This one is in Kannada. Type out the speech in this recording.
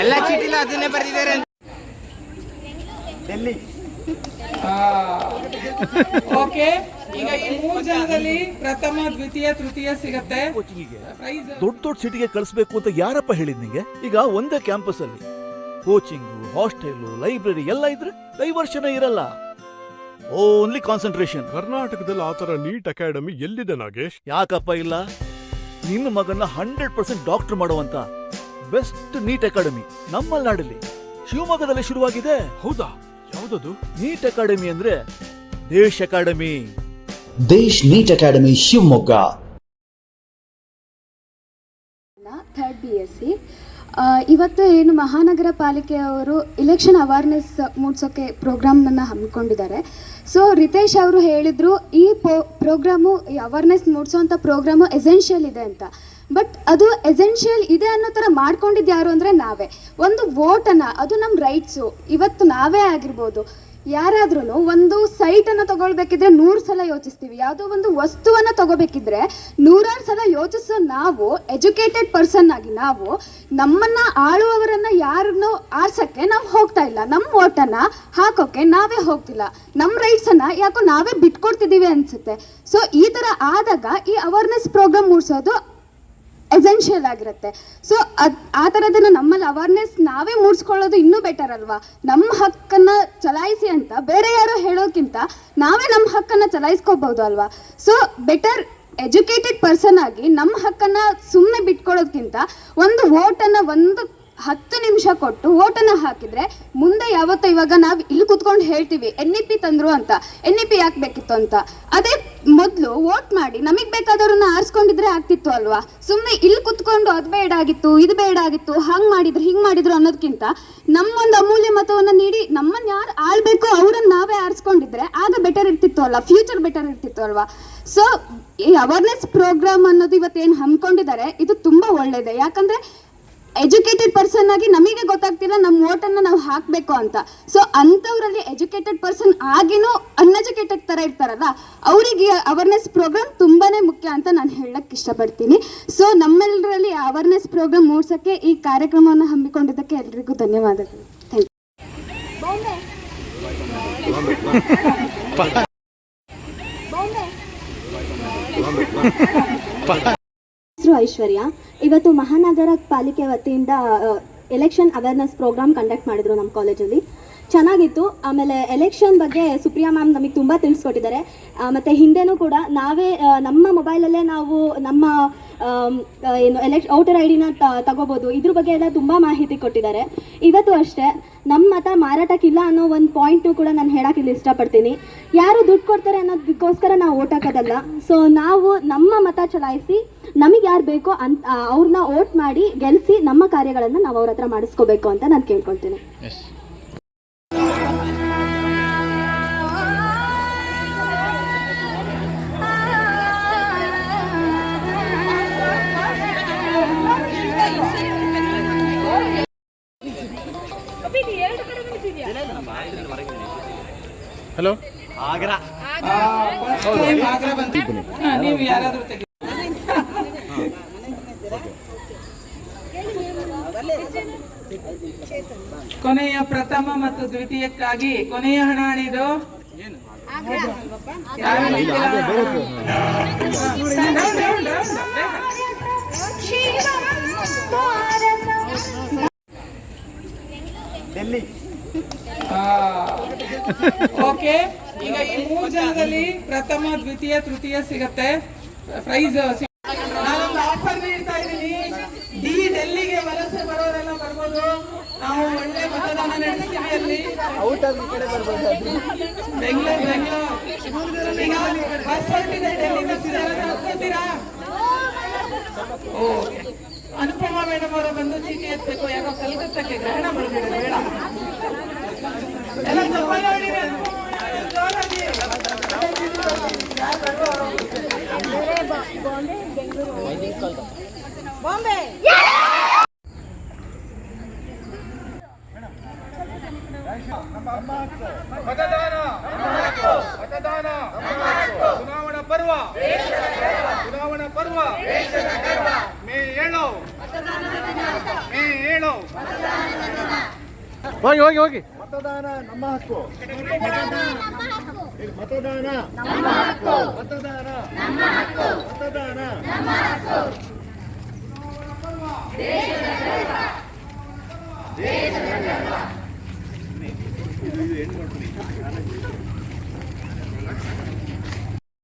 ಎಲ್ಲ ಚೀಟಿಲ್ಲ ಅದನ್ನೇ ಬರ್ದಿದ್ದಾರೆ ಎಲ್ಲಿ ಓಕೆ. ಈಗ ಈ ಮೂರು ಜನದಲ್ಲಿ ಪ್ರಥಮ ದ್ವಿತೀಯ ತೃತೀಯ ಸಿಗತ್ತೆ. ದೊಡ್ಡ ದೊಡ್ಡ ಸಿಟಿಗೆ ಕಳಿಸ್ಬೇಕು ಅಂತ ಯಾರಪ್ಪ ಹೇಳಿದ್ ನಿಂಗೆ? ಈಗ ಒಂದೇ ಕ್ಯಾಂಪಸ್ ಅಲ್ಲಿ ಕೋಚಿಂಗು ಹಾಸ್ಟೆಲ್ ಲೈಬ್ರರಿ ಎಲ್ಲ ಇದ್ರೆ ಡೈವರ್ಷನ್ ಇರಲ್ಲ. ಓನ್ಲಿ ಕಾನ್ಸಂಟ್ರೇಷನ್ ಕರ್ನಾಟಕದಲ್ಲಿ ಆ ಥರ ನೀಟ್ ಅಕಾಡೆಮಿ ಎಲ್ಲಿದೆ ನಾಗೇಶ್? ಯಾಕಪ್ಪ ಇಲ್ಲ? ನಿನ್ನ ಮಗನ ಹಂಡ್ರೆಡ್ ಪರ್ಸೆಂಟ್ ಡಾಕ್ಟರ್ ಮಾಡುವಂತ ಬೆಸ್ಟ್ ನೀಟ್ ಅಕಾಡೆಮಿ ನಮ್ಮ ನಾಡಲ್ಲಿ. ಶಿವಮೊಗ್ಗದಲ್ಲಿ ಶುರುವಾಗಿದೆ. ಹೌದಾ? ಯಾವುದದು? ನೀಟ್ ಅಕಾಡೆಮಿ ಅಂದ್ರೆ ದೇಶ್ ಅಕಾಡೆಮಿ. ದೇಶ್ ನೀಟ್ ಅಕಾಡೆಮಿ ಶಿವಮೊಗ್ಗ. ಇವತ್ತು ಏನು ಮಹಾನಗರ ಪಾಲಿಕೆಯವರು ಇಲೆಕ್ಷನ್ ಅವೇರ್ನೆಸ್ ಮೂಡಿಸೋಕ್ಕೆ ಪ್ರೋಗ್ರಾಮನ್ನು ಹಮ್ಮಿಕೊಂಡಿದ್ದಾರೆ. ಸೊ ರಿತೇಶ್ ಅವರು ಹೇಳಿದರು, ಈ ಪೋ, ಪ್ರೋಗ್ರಾಮು, ಈ ಅವೇರ್ನೆಸ್ ಮೂಡಿಸೋವಂಥ ಪ್ರೋಗ್ರಾಮು ಎಸೆನ್ಷಿಯಲ್ ಇದೆ ಅಂತ. ಬಟ್ ಅದು ಎಸೆನ್ಷಿಯಲ್ ಇದೆ ಅನ್ನೋ ಥರ ಮಾಡ್ಕೊಂಡಿದ್ದು ಯಾರು ಅಂದರೆ ನಾವೇ. ಒಂದು ವೋಟನ್ನು ಅದು ನಮ್ಮ ರೈಟ್ಸು ಇವತ್ತು ನಾವೇ ಆಗಿರ್ಬೋದು. ಯಾರಾದ್ರೂ ಒಂದು ಸೈಟನ್ನು ತಗೊಳ್ಬೇಕಿದ್ರೆ ನೂರು ಸಲ ಯೋಚಿಸ್ತೀವಿ. ಯಾವುದೋ ಒಂದು ವಸ್ತುವನ್ನು ತಗೋಬೇಕಿದ್ರೆ ನೂರಾರು ಸಲ ಯೋಚಿಸೋ ನಾವು, ಎಜುಕೇಟೆಡ್ ಪರ್ಸನ್ ಆಗಿ ನಾವು, ನಮ್ಮನ್ನ ಆಳುವವರನ್ನು ಯಾರನ್ನು ಆರ್ಸಕ್ಕೆ ನಾವು ಹೋಗ್ತಾ ಇಲ್ಲ. ನಮ್ಮ ಓಟನ್ನು ಹಾಕೋಕೆ ನಾವೇ ಹೋಗ್ತಿಲ್ಲ. ನಮ್ಮ ರೈಟ್ಸನ್ನು ಯಾಕೋ ನಾವೇ ಬಿಟ್ಕೊಡ್ತಿದ್ದೀವಿ ಅನ್ಸುತ್ತೆ. ಸೊ ಈ ಥರ ಆದಾಗ ಈ ಅವೇರ್ನೆಸ್ ಪ್ರೋಗ್ರಾಮ್ ಮೂಡಿಸೋದು ಎಸೆನ್ಷಿಯಲ್ ಆಗಿರುತ್ತೆ ಸೊ ಅದ್, ಆ ಥರದನ್ನ ನಮ್ಮಲ್ಲಿ ಅವೇರ್ನೆಸ್ ನಾವೇ ಮೂಡಿಸ್ಕೊಳ್ಳೋದು ಇನ್ನೂ ಬೆಟರ್ ಅಲ್ವಾ? ನಮ್ಮ ಹಕ್ಕನ್ನು ಚಲಾಯಿಸಿ ಅಂತ ಬೇರೆ ಯಾರೋ ಹೇಳೋಕ್ಕಿಂತ ನಾವೇ ನಮ್ಮ ಹಕ್ಕನ್ನು ಚಲಾಯಿಸ್ಕೋಬೋದು ಅಲ್ವಾ? ಸೊ ಬೆಟರ್ ಎಜುಕೇಟೆಡ್ ಪರ್ಸನ್ ಆಗಿ ನಮ್ಮ ಹಕ್ಕನ್ನು ಸುಮ್ಮನೆ ಬಿಟ್ಕೊಳ್ಳೋದ್ಕಿಂತ ಒಂದು ವೋಟನ್ನು ಒಂದು ಹತ್ತು ನಿಮಿಷ ಕೊಟ್ಟು ಓಟನ್ನು ಹಾಕಿದ್ರೆ ಮುಂದೆ ಯಾವತ್ತೋ ಇವಾಗ ನಾವು ಇಲ್ಲಿ ಕುತ್ಕೊಂಡು ಹೇಳ್ತೀವಿ, ಎನ್ ಇ ಪಿ ತಂದ್ರು ಅಂತ, ಎನ್ ಇ ಪಿ ಯಾಕೆ ಬೇಕಿತ್ತು ಅಂತ. ಅದೇ ಮೊದಲು ವೋಟ್ ಮಾಡಿ ನಮಗೆ ಬೇಕಾದವ್ರನ್ನ ಆರಿಸ್ಕೊಂಡಿದ್ರೆ ಆಗ್ತಿತ್ತು ಅಲ್ವಾ? ಸುಮ್ಮನೆ ಇಲ್ಲಿ ಕುತ್ಕೊಂಡು ಅದು ಬೇಡ ಆಗಿತ್ತು, ಇದು ಬೇಡ ಆಗಿತ್ತು, ಹಂಗೆ ಮಾಡಿದ್ರು, ಹಿಂಗೆ ಮಾಡಿದ್ರು ಅನ್ನೋದಕ್ಕಿಂತ ನಮ್ಮೊಂದು ಅಮೂಲ್ಯ ಮತವನ್ನು ನೀಡಿ ನಮ್ಮನ್ನು ಯಾರು ಆಳ್ಬೇಕು ಅವ್ರನ್ನ ನಾವೇ ಆರಿಸ್ಕೊಂಡಿದ್ರೆ ಆಗ ಬೆಟರ್ ಇರ್ತಿತ್ತು ಅಲ್ವಾ? ಫ್ಯೂಚರ್ ಬೆಟರ್ ಇರ್ತಿತ್ತು ಅಲ್ವಾ? ಸೊ ಈ ಅವೇರ್ನೆಸ್ ಪ್ರೋಗ್ರಾಮ್ ಅನ್ನೋದು ಇವತ್ತೇನು ಹಮ್ಮಿಕೊಂಡಿದ್ದಾರೆ ಇದು ತುಂಬ ಒಳ್ಳೆಯದೆ ಯಾಕಂದರೆ ಎಜುಕೇಟೆಡ್ ಪರ್ಸನ್ ಆಗಿ ನಮಗೆ ಗೊತ್ತಾಗ್ತಿಲ್ಲ ನಮ್ಮ ಓಟನ್ನು ನಾವು ಹಾಕಬೇಕು ಅಂತ. ಸೊ ಅಂಥವ್ರಲ್ಲಿ ಎಜುಕೇಟೆಡ್ ಪರ್ಸನ್ ಆಗಿನೂ ಅನ್ಎಜುಕೇಟೆಡ್ ಥರ ಇರ್ತಾರಲ್ಲ ಅವರಿಗೆ ಅವೇರ್ನೆಸ್ ಪ್ರೋಗ್ರಾಮ್ ತುಂಬಾ ಮುಖ್ಯ ಅಂತ ನಾನು ಹೇಳಕ್ಕೆ ಇಷ್ಟಪಡ್ತೀನಿ. ಸೊ ನಮ್ಮೆಲ್ಲರಲ್ಲಿ ಅವೇರ್ನೆಸ್ ಪ್ರೋಗ್ರಾಮ್ ಮೂಡ್ಸೋಕ್ಕೆ ಈ ಕಾರ್ಯಕ್ರಮವನ್ನು ಹಮ್ಮಿಕೊಂಡಿದ್ದಕ್ಕೆ ಎಲ್ರಿಗೂ ಧನ್ಯವಾದಗಳು. ಥ್ಯಾಂಕ್ ಯು ಹೆಸರು ಐಶ್ವರ್ಯ, ಇವತ್ತು ಮಹಾನಗರ ಪಾಲಿಕೆ ವತಿಯಿಂದ ಎಲೆಕ್ಷನ್ ಅವೇರ್ನೆಸ್ ಪ್ರೋಗ್ರಾಮ್ ಕಂಡಕ್ಟ್ ಮಾಡಿದ್ರು ನಮ್ಮ ಕಾಲೇಜಲ್ಲಿ. ಚೆನ್ನಾಗಿತ್ತು, ಆಮೇಲೆ ಎಲೆಕ್ಷನ್ ಬಗ್ಗೆ ಸುಪ್ರಿಯಾ ಮ್ಯಾಮ್ ನಮಗೆ ತುಂಬ ತಿಳಿಸ್ಕೊಟ್ಟಿದ್ದಾರೆ. ಮತ್ತು ಹಿಂದೆನೂ ಕೂಡ ನಾವೇ ನಮ್ಮ ಮೊಬೈಲಲ್ಲೇ ನಾವು ನಮ್ಮ ಏನು ಎಲೆಕ್ಷ ಔಟರ್ ಐ ಡಿನ ತಗೋಬೋದು. ಇದ್ರ ಬಗ್ಗೆ ಎಲ್ಲ ತುಂಬ ಮಾಹಿತಿ ಕೊಟ್ಟಿದ್ದಾರೆ. ಇವತ್ತು ಅಷ್ಟೇ ನಮ್ಮ ಮತ ಮಾರಾಟಕ್ಕಿಲ್ಲ ಅನ್ನೋ ಒಂದು ಪಾಯಿಂಟು ಕೂಡ ನಾನು ಹೇಳೋಕ್ಕೆ ಇಲ್ಲಿ ಇಷ್ಟಪಡ್ತೀನಿ. ಯಾರು ದುಡ್ಡು ಕೊಡ್ತಾರೆ ಅನ್ನೋದಕ್ಕೋಸ್ಕರ ನಾವು ಓಟ್ ಹಾಕೋದಲ್ಲ. ಸೊ ನಾವು ನಮ್ಮ ಮತ ಚಲಾಯಿಸಿ ನಮಗೆ ಯಾರು ಬೇಕೋ ಅಂತ ಅವ್ರನ್ನ ಓಟ್ ಮಾಡಿ ಗೆಲ್ಲಿಸಿ ನಮ್ಮ ಕಾರ್ಯಗಳನ್ನು ನಾವು ಅವ್ರ ಹತ್ರ ಮಾಡಿಸ್ಕೋಬೇಕು ಅಂತ ನಾನು ಕೇಳ್ಕೊಳ್ತೀನಿ. ಹಲೋ ಆಗ್ರಾ ಆಗ್ರಾ ಬಂತು ನೀವು ಯಾರಾದ್ರೂ ಕೊನೆಯ ಪ್ರಥಮ ಮತ್ತು ದ್ವಿತೀಯಕ್ಕಾಗಿ ಕೊನೆಯ ಹಣ ಹಣಿದು ಓಕೆ. ಈಗ ಈ ಮೂರು ಜನದಲ್ಲಿ ಪ್ರಥಮ ದ್ವಿತೀಯ ತೃತೀಯ ಸಿಗತ್ತೆ. ಪ್ರೈಸ್ ಬರ್ಬೋದು. ನಾವು ಒಳ್ಳೆ ಮತದಾನ ನಡೆಸ್ತೀವಿ ಅಲ್ಲಿ. ಬೆಂಗಳೂರು ಬೆಂಗಳೂರು. ಈಗ ಬಸ್ ಹೊರಟಿದೆ ಡೆಲ್ಲಿ ಬಸ್ ಇದೆ ಹತ್ಕೋತೀರಾ? ಓಕೆ ಅನುಪಮ ಮೇಡಮ್ ಅವರ ಬಂದು ಚೀಟಿ ಎತ್ತಬೇಕು. ಯಾಕೋ ಕಲ್ಕತ್ತಕ್ಕೆ ಗ್ರಹಣ ಮಾಡಬೇಡ ಬೇಡ ಎಲ್ಲ ಹೊಡೀರಿ ಗರ್ವ ಚುನಾವಣಾ ಪರ್ವ. ಮೇ ಏಳು. ಮೇ ಏಳು. ಹೋಗಿ ಹೋಗಿ ಹೋಗಿ. ಮತದಾನ ನಮ್ಮ ಹಕ್ಕು. ಮತದಾನ ಮತದಾನ ಮತದಾನ. ಮತದಾನ